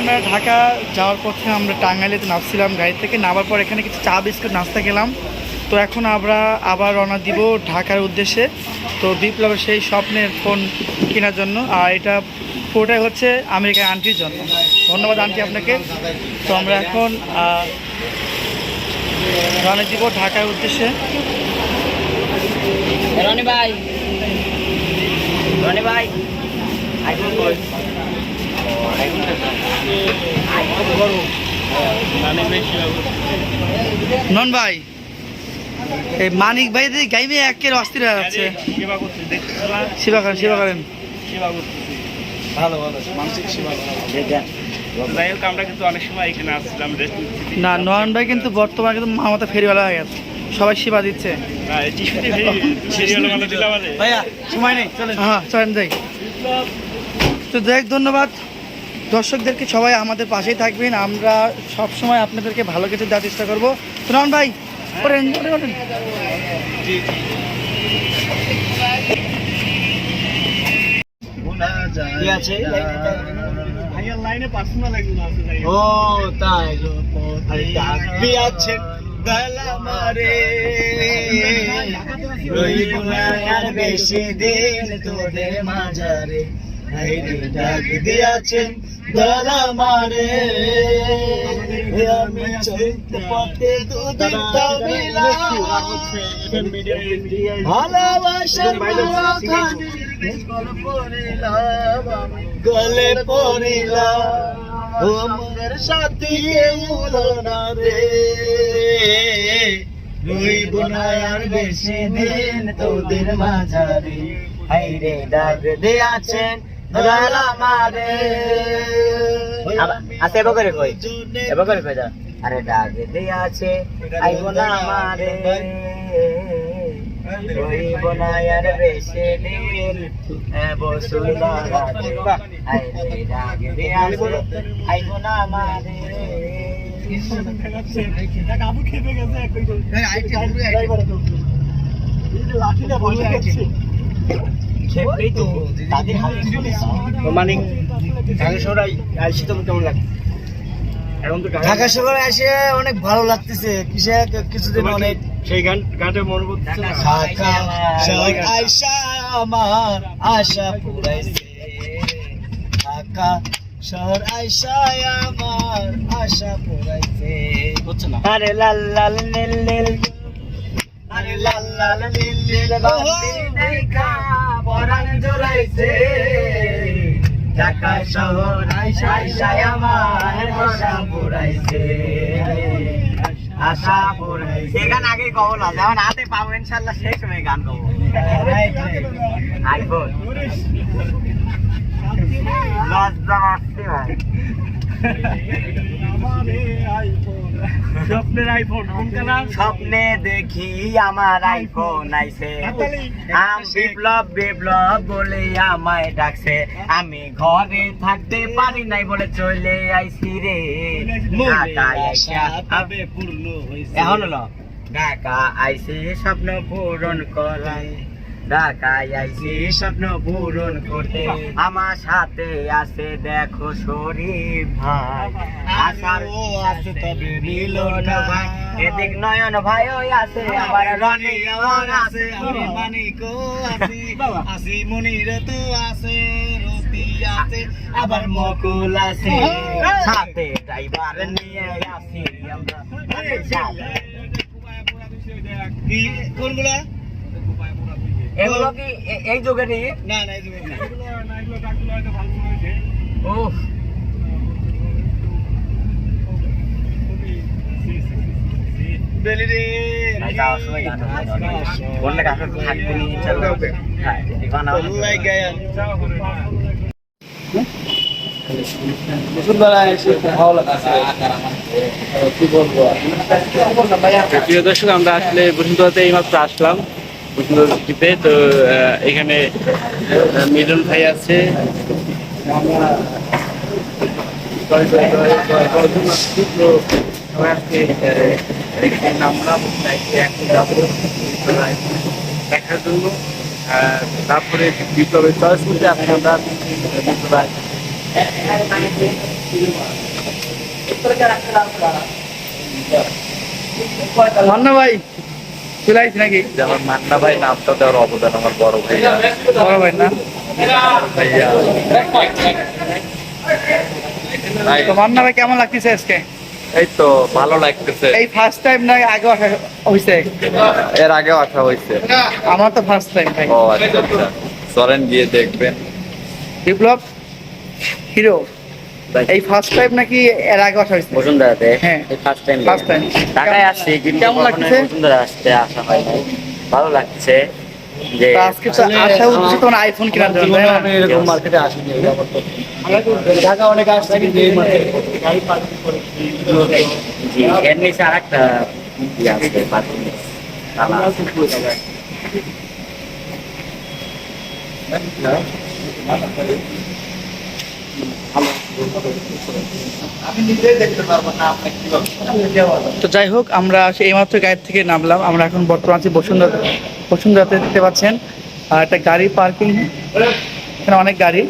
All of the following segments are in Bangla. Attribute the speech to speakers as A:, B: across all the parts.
A: আমরা ঢাকা যাওয়ার পথে আমরা টাঙ্গাইলেতে নামছিলাম গাড়ি থেকে। নামার পর এখানে কিছু চা, বিস্কুট, নাস্তা খেলাম। তো এখন আমরা আবার রওনা দিব ঢাকার উদ্দেশ্যে। তো বিপ্লবের সেই স্বপ্নের ফোন কেনার জন্য। আর এটা পুরোটাই হচ্ছে আমেরিকার আন্টির জন্য। ধন্যবাদ আন্টি আপনাকে। তো আমরা এখন রওনা দিব ঢাকার উদ্দেশ্যে।
B: রনি ভাই। রনি ভাই। আইফোন
A: নন ভাই এই মানিক ভাই গাইবে একের অস্থির হয়ে যাচ্ছে।
C: সেবা
A: করেন সেবা করেন। ভালো ভালো মানসিক সেবা
C: যাই হোক আমরা কিন্তু অনেক সময় এখানে আসছিলাম
A: না নয়ন ভাই কিন্তু বর্তমানে কিন্তু মামাতা ফেরিওয়ালা হয়ে গেছে। সবাই সেবা দিচ্ছে। ভাইয়া সময় নেই হ্যাঁ চলেন যাই। তো দেখ ধন্যবাদ। দর্শকদেরকে সবাই আমাদের পাশেই থাকবেন। আমরা সব সময় আপনাদেরকে ভালো কিছু দেওয়ার চেষ্টা করব। তো ভাই ওরেন ওরেন।
B: ও তাই গলা মারে। রইব না আর বেশি দিন তোদের মাঝারে। ডাক দিয়াছেন মারে। আমি চলতে পথে দুদিন ভালোবাসার গলে পড়িলাম। তোমার সাথে উলো রে। বেশি দিন তোদের মাঝারে। হাইরে ডাক দে আছে এবার করে কই? এবার করে কই দা আরে ডাক দে আছে আইব না মারে। রইব না আর বেশি দিন বসুলা রাতে হাইরে ডাক দে আছে আইব না মারে।
C: কাবু খেপে গেছে লাঠিটা বসে গেছে মানে ঢাকা শহরে আইসি তো কেমন লাগে?
B: ঢাকা শহরে এসে অনেক ভালো লাগতেছে। কিসে কিছুদিন অনেক
C: সেই গান গানটা মনে পড়তেছে না?
B: ঢাকা শহর আইসা আমার আশা পুরাইছে। ঢাকা শহর আইসা আমার আশা পুরাইছে।
C: হচ্ছে না?
B: আরে লাল লাল নীল নীল। আরে লাল লাল নীল নীল। পরাণ জোড়াইছে। ঢাকা শহর আমার আশা পুরাইছে। আশা পুরাইছে। গান আগে কব না যেমন হাতে পাবো ইনশাল্লাহ সেই সময় গান কব। আইফোন। লজ্জা মারছে ভাই।
C: স্বপ্নের আইফোন
B: স্বপ্নে দেখি আমার আইফোন আইছে। আম বিপ্লব বিপ্লব বলে আমায় ডাকছে। আমি ঘরে থাকতে পারি নাই বলে চলে আইছি রে। এখন হলো ঢাকা আইসি স্বপ্ন পূরণ করাই। ঢাকায় স্বপ্ন পূরণ করতে আমার সাথে আছে দেখো শরীফ ভাই আসার আছে তবে মিলন ভাই এদিক নয়ন ভাই ওই আছে আবার রনি আমার আছে আমি মানিকও আছি আসি মনির তো আছে রতি আছে আবার মকুল আছে সাথে ড্রাইভার নিয়ে আসি আমরা
C: কোনগুলা
B: এগুলো কি এই যুগেরই
C: না না এই না এগুলো হয়তো ভালো হয়েছে
B: হ্যাঁ
C: প্রিয় দর্শক আমরা আসলে বসুন্ধরাতে এইমাত্র আসলাম। বসুন্ধরাতে তো এখানে মিলন ভাই আছে। নামলাম দেখার জন্য। তারপরে বিপ্লবের চয়েস করতে আপনি আমরা, বিপ্লব
A: ভাই। নাকি?
D: মান্না ভাই নামটা দেওয়ার অবদান আমার বড় ভাই।
A: বড় ভাই না?
D: ভাইয়া।
A: তো মান্না ভাই কেমন লাগতেছে আজকে?
D: এই তো ভালো লাগতেছে।
A: এই ফার্স্ট টাইম না আগে আসা
D: এর আগেও আসা হয়েছে
A: আমার তো ফার্স্ট টাইম ভাই।
D: ও আচ্ছা আচ্ছা। চলেন গিয়ে দেখবেন।
A: বিপ্লব হিরো এই ফার্স্ট টাইম নাকি এর আগে আসা হয়েছে?
E: বসুন্ধরাতে?
A: হ্যাঁ।
E: এই ফার্স্ট টাইম
A: First time।
E: ঢাকায় আসছি কিন্তু
A: কেমন লাগছে?
E: বসুন্ধরা আসতে আসা হয় নাই ভালো লাগছে যে
A: আজকে তো তোমার আইফোন কেনার জন্য
E: এরকম
C: মার্কেটে আসেনি ঢাকা অনেক আসছে কিন্তু এই মার্কেটে গাড়ি পার্কিং করে
E: জি এর নিচে আর একটা ইয়ে আছে বাথরুম তালা আছে।
A: তো যাই হোক আমরা এইমাত্র গাড়ি থেকে নামলাম। আমরা এখন বর্তমান আছি বসুন্ধরা বসুন্ধরাতে দেখতে পাচ্ছেন আর একটা গাড়ি পার্কিং এখানে অনেক গাড়ি।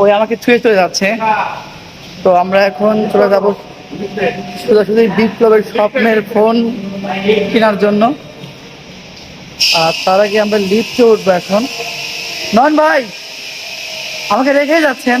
A: ওই আমাকে ছুঁয়ে চলে যাচ্ছে। তো আমরা এখন চলে যাব সোজাসুজি বিপ্লবের স্বপ্নের ফোন কেনার জন্য। আর তার আগে আমরা লিফটে উঠবো এখন। নন ভাই আমাকে রেখে যাচ্ছেন।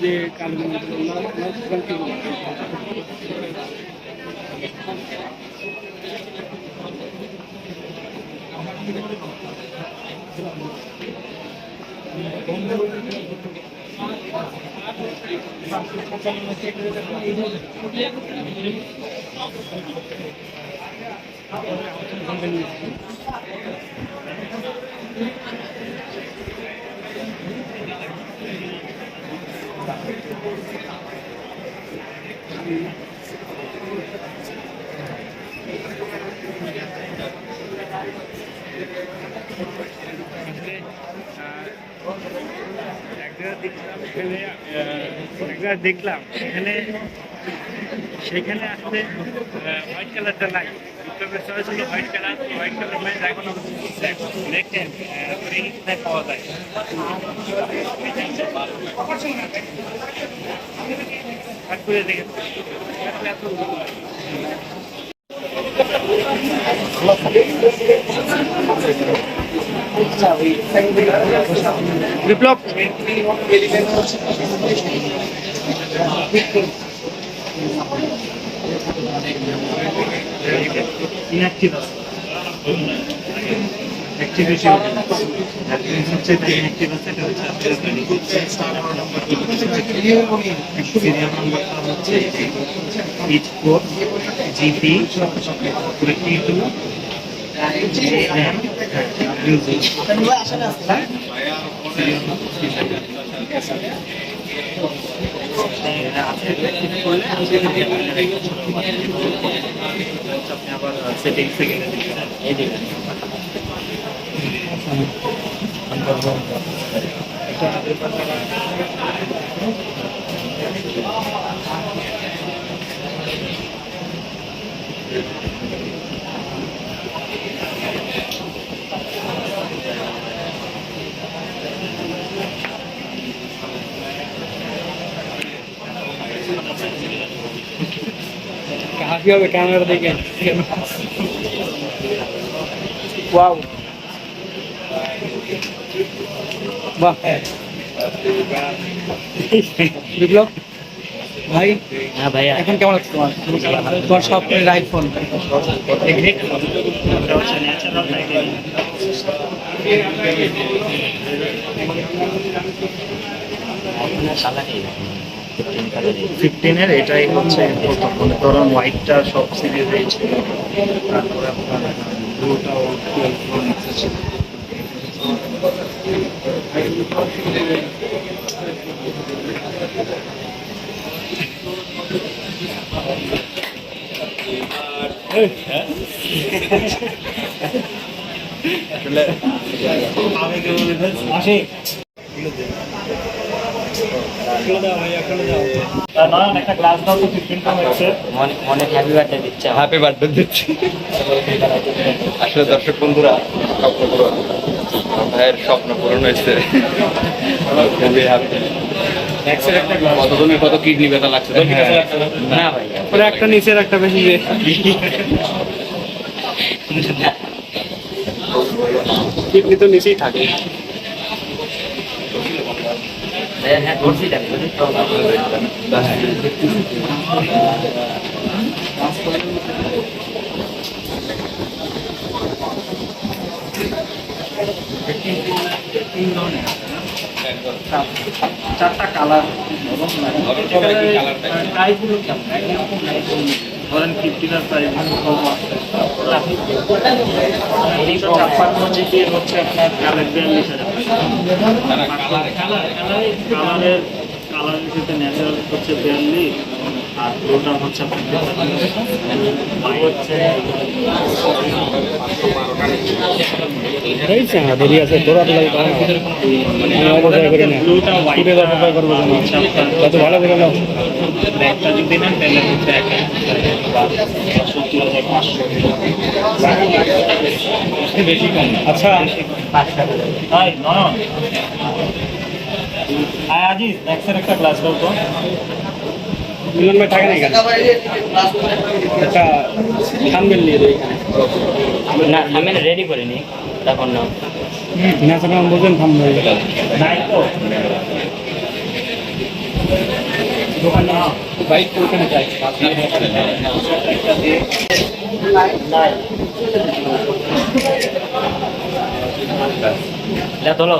A: যে Thank you.
F: একটা দেখলাম এখানে সেখানে আসলে হোয়াইট কালারটা নাই। বিপ্লবের চয়েস হলো হোয়াইট কালার হোয়াইট কালার মানে এখন দেখেন রেঞ্জটা পাওয়া যায়
A: বিপ্লব
F: ইনঅ্যাক্টিভ আছে। অ্যাক্টিভ বেশি সবচেয়ে ইনঅ্যাক্টিভ আছে। এটা হচ্ছে সিরিয়াল নাম্বারটা হচ্ছে H four GP T two আপনি আবার সেটিংসে গেলে এই দেখবেন
A: কি হবে ক্যামেরা দেখেন
C: ওয়াও। বাহ। বিপ্লব ভাই
B: হ্যাঁ ভাইয়া।
C: এখন কেমন লাগছে তোমার? তোমার সব স্বপ্নের আইফোন
F: ফিফটিনের এটাই হচ্ছে প্রথম। মানে ধরুন হোয়াইটটা সব সিরিজ হয়েছিল তারপরে আপনার ব্লুটাও টুয়েলভ প্রো ম্যাক্সে ছিল। একটা
B: হ্যাপি বার্থডে দিচ্ছে আমার।
C: হ্যাপি বার্থডে দিচ্ছি। আসলে দর্শক বন্ধুরা স্বপ্ন পূরণ। ভাইয়ের স্বপ্ন পূরণ হয়েছে। খুবই happy। কতজনের কত কিডনি ব্যথা লাগছে? লাগছে না?
B: ভাইয়া
C: ওরা একটা নিচের একটা বেশি কিডনি তো নিচেই থাকে
B: হ্যাঁ হ্যাঁ ধরছি দেখ ধরছি তো
F: চারটা কালার
B: কেমন? একরকম
F: ধরেন ফিফটিন আর প্রাইস ছাপ্পান্ন জিবি হচ্ছে আপনার বিয়াল্লিশ হাজার কালারের কালারের ক্ষেত্রে ন্যাচারাল হচ্ছে বিয়াল্লিশ আর ব্লুটা হচ্ছে আপনার হচ্ছে
C: এই চাঙা দেরি আছে তোরা তো লাগে অপচয় করি না।
F: ব্লুটা হোয়াইট
C: ফুটে অপচয় করব না
F: হচ্ছে আপনার
C: কত ভালো করে নাও
F: একটা যদি নেন তাহলে হচ্ছে এক সত্তর হাজার পাঁচশো বেশি কম
C: আচ্ছা।
F: হাই নয়ন হাই আজিজ ম্যাক্সের একটা গ্লাস দাও তো।
C: মিলন ভাই থাকে না এখানে? একটা থামবেল নিয়ে দেয় এখানে।
B: না আমি রেডি করিনি তখন না
C: ন্যাচারাল বোঝেন থামবেল
F: নাই তো দোকান না
C: বাইক তো ওখানে যাই
F: একটা দিয়ে
B: তোলো